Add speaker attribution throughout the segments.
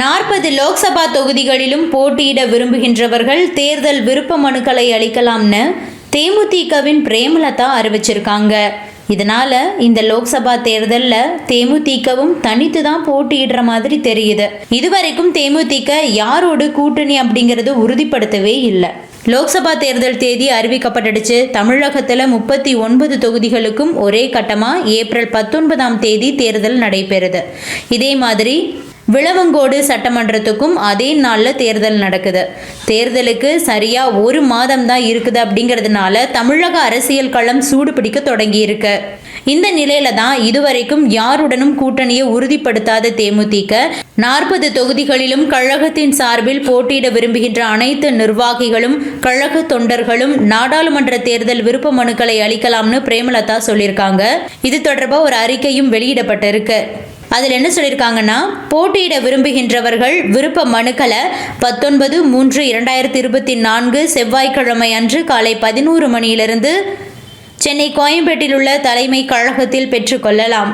Speaker 1: நாற்பது லோக்சபா தொகுதிகளிலும் போட்டியிட விரும்புகின்றவர்கள் தேர்தல் விருப்ப மனுக்களை அளிக்கலாம்னு தேமுதிகவின் பிரேமலதா அறிவிச்சிருக்காங்க. இதனால இந்த லோக்சபா தேர்தலில் தேமுதிகவும் தனித்து தான் போட்டியிடுற மாதிரி தெரியுது. இதுவரைக்கும் தேமுதிக யாரோடு கூட்டணி அப்படிங்கிறது உறுதிப்படுத்தவே இல்லை. லோக்சபா தேர்தல் தேதி அறிவிக்கப்பட்டுடுச்சு. தமிழகத்தில் முப்பத்தி ஒன்பது தொகுதிகளுக்கும் ஒரே கட்டமாக ஏப்ரல் பத்தொன்பதாம் தேதி தேர்தல் நடைபெறுது. இதே மாதிரி விளவங்கோடு சட்டமன்றத்துக்கும் அதே நாளில் தேர்தல் நடக்குது. தேர்தலுக்கு சரியாக ஒரு மாதம் தான் இருக்குது அப்படிங்கிறதுனால தமிழக அரசியல் களம் சூடு பிடிக்க தொடங்கி இருக்கு இந்த நிலையில தான் இதுவரைக்கும் யாருடனும் கூட்டணியை உறுதிப்படுத்தாத தேமுதிக நாற்பது தொகுதிகளிலும் கழகத்தின் சார்பில் போட்டியிட விரும்புகின்ற அனைத்து நிர்வாகிகளும் கழக தொண்டர்களும் நாடாளுமன்ற தேர்தல் விருப்ப மனுக்களை அளிக்கலாம்னு பிரேமலதா சொல்லியிருக்காங்க. இது தொடர்பாக ஒரு அறிக்கையும் வெளியிடப்பட்டிருக்கு. அதில் என்ன சொல்லியிருக்காங்கன்னா போட்டியிட விரும்புகின்றவர்கள் விருப்ப மனுக்களை பத்தொன்பது மூன்று இரண்டாயிரத்தி இருபத்தி நான்கு செவ்வாய்க்கிழமை அன்று காலை பதினோரு மணியிலிருந்து சென்னை கோயம்பேட்டில் உள்ள தலைமை கழகத்தில் பெற்றுக்கொள்ளலாம்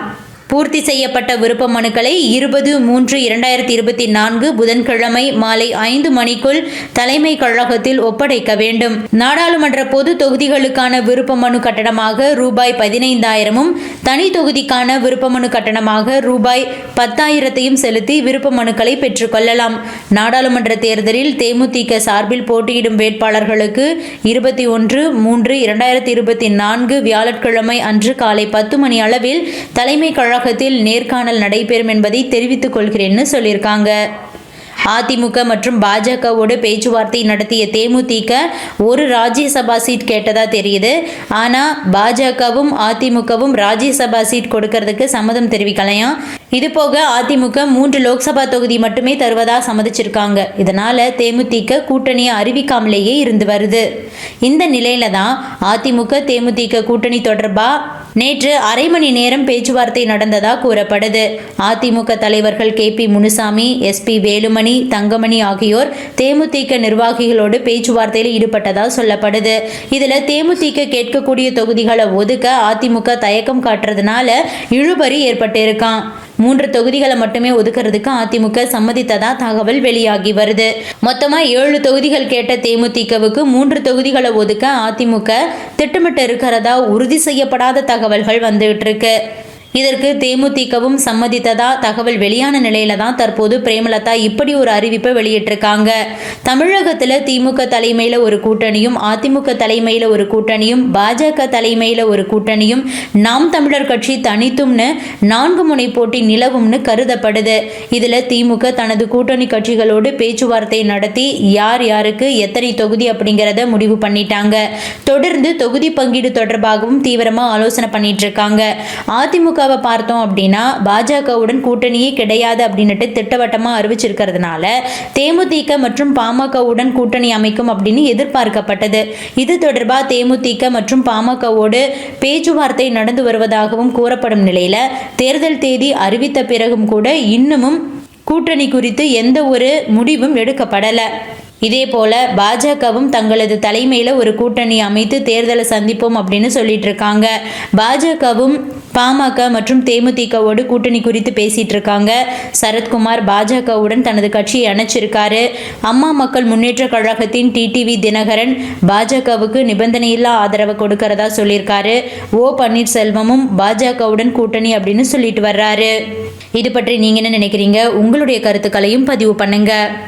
Speaker 1: பூர்த்தி செய்யப்பட்ட விருப்ப மனுக்களை இருபது மூன்று இரண்டாயிரத்தி இருபத்தி நான்கு புதன்கிழமை மாலை ஐந்து மணிக்குள் தலைமை கழகத்தில் ஒப்படைக்க வேண்டும். நாடாளுமன்ற பொது தொகுதிகளுக்கான விருப்ப மனு கட்டணமாக ரூபாய் பதினைந்தாயிரமும் தனி தொகுதிக்கான விருப்ப மனு கட்டணமாக ரூபாய் பத்தாயிரத்தையும் செலுத்தி விருப்ப மனுக்களை பெற்றுக்கொள்ளலாம் நாடாளுமன்ற தேர்தலில் தேமுதிக சார்பில் போட்டியிடும் வேட்பாளர்களுக்கு இருபத்தி ஒன்று மூன்று இரண்டாயிரத்தி இருபத்தி நான்கு வியாழக்கிழமை அன்று காலை பத்து மணி அளவில் தலைமை கழக கழகத்தில் நேர்காணல் நடைபெறும் என்பதை தெரிவித்துக் கொள்கிறேன்னு சொல்லியிருக்காங்க. அதிமுக மற்றும் பாஜகவோடு பேச்சுவார்த்தை நடத்திய தேமுதிக ஒரு ராஜ்யசபா சீட் கேட்டதா தெரியுது. ஆனால் பாஜகவும் அதிமுகவும் ராஜ்யசபா சீட் கொடுக்கறதுக்கு சம்மதம் தெரிவிக்கலையாம் இதுபோக அதிமுக மூன்று லோக்சபா தொகுதி மட்டுமே தருவதா சம்மதிச்சிருக்காங்க. இதனால தேமுதிக கூட்டணியை அறிவிக்காமலேயே இருந்து வருது. இந்த நிலையில தான் அதிமுக தேமுதிக கூட்டணி தொடர்பா நேற்று அரை மணி நேரம் பேச்சுவார்த்தை நடந்ததா கூறப்படுது. அதிமுக தலைவர்கள் K. P. Munusamy S P Velumani Thangamani ஆகியோர் தேமுதிக நிர்வாகிகளோடு பேச்சுவார்த்தையில் ஈடுபட்டதா சொல்லப்படுது. இதுல தேமுதிக கேட்கக்கூடிய தொகுதிகளை ஒதுக்க அதிமுக தயக்கம் காட்டுறதுனால இழுபறி ஏற்பட்டிருக்கான். மூன்று தொகுதிகளை மட்டுமே ஒதுக்குறதுக்கு அதிமுக சம்மதித்ததா தகவல் வெளியாகி வருது. மொத்தமா ஏழு தொகுதிகள் கேட்ட தேமுதிகவுக்கு மூன்று தொகுதிகளை ஒதுக்க அதிமுக திட்டமிட்டு இருக்கிறதா உறுதி செய்யப்படாத தகவல்கள் வந்துகிட்டு இருக்கு. இதற்கு தேமுதிகவும் சம்மதித்ததா தகவல் வெளியான நிலையில தான் தற்போது பிரேமலதா இப்படி ஒரு அறிவிப்பை வெளியிட்டிருக்காங்க. தமிழகத்துல திமுக தலைமையில ஒரு கூட்டணியும் அதிமுக தலைமையில ஒரு கூட்டணியும் பாஜக தலைமையில ஒரு கூட்டணியும் நாம் தமிழர் கட்சி தனித்தும்னு நான்கு முனை போட்டி நிலவும்னு கருதப்படுது. இதுல திமுக தனது கூட்டணி கட்சிகளோடு பேச்சுவார்த்தை நடத்தி யார் யாருக்கு எத்தனை தொகுதி அப்படிங்கிறத முடிவு பண்ணிட்டாங்க. தொடர்ந்து தொகுதி பங்கீடு தொடர்பாகவும் தீவிரமா ஆலோசனை பண்ணிட்டு இருக்காங்க. அதிமுக திமுகவை பார்த்தோம் அப்படின்னா பாஜகவுடன் கூட்டணியே கிடையாது அப்படின்னுட்டு திட்டவட்டமாக அறிவிச்சிருக்கிறதுனால தேமுதிக மற்றும் பாமகவுடன் கூட்டணி அமைக்கும் அப்படின்னு எதிர்பார்க்கப்பட்டது. இது தொடர்பாக தேமுதிக மற்றும் பாமகவோடு பேச்சுவார்த்தை நடந்து வருவதாகவும் கூறப்படும் நிலையில் தேர்தல் தேதி அறிவித்த பிறகும் கூட இன்னமும் கூட்டணி குறித்து எந்த ஒரு முடிவும் எடுக்கப்படலை. இதே போல பாஜகவும் தங்களது தலைமையில் ஒரு கூட்டணி அமைத்து தேர்தலை சந்திப்போம் அப்படின்னு சொல்லிட்டு இருக்காங்க. பாஜகவும் பாமக மற்றும் தேமுதிகவோடு கூட்டணி குறித்து பேசிட்டு இருக்காங்க சரத்குமார் பாஜகவுடன் தனது கட்சியை அணைச்சிருக்காரு. அம்மா மக்கள் முன்னேற்ற கழகத்தின் டிடிவி தினகரன் பாஜகவுக்கு நிபந்தனையில்லா ஆதரவை கொடுக்கறதா சொல்லியிருக்காரு. ஓ பன்னீர்செல்வமும் பாஜகவுடன் கூட்டணி அப்படின்னு சொல்லிட்டு வர்றாரு. இது பற்றி நீங்க என்ன நினைக்கிறீங்க? உங்களுடைய கருத்துக்களையும் பதிவு பண்ணுங்க.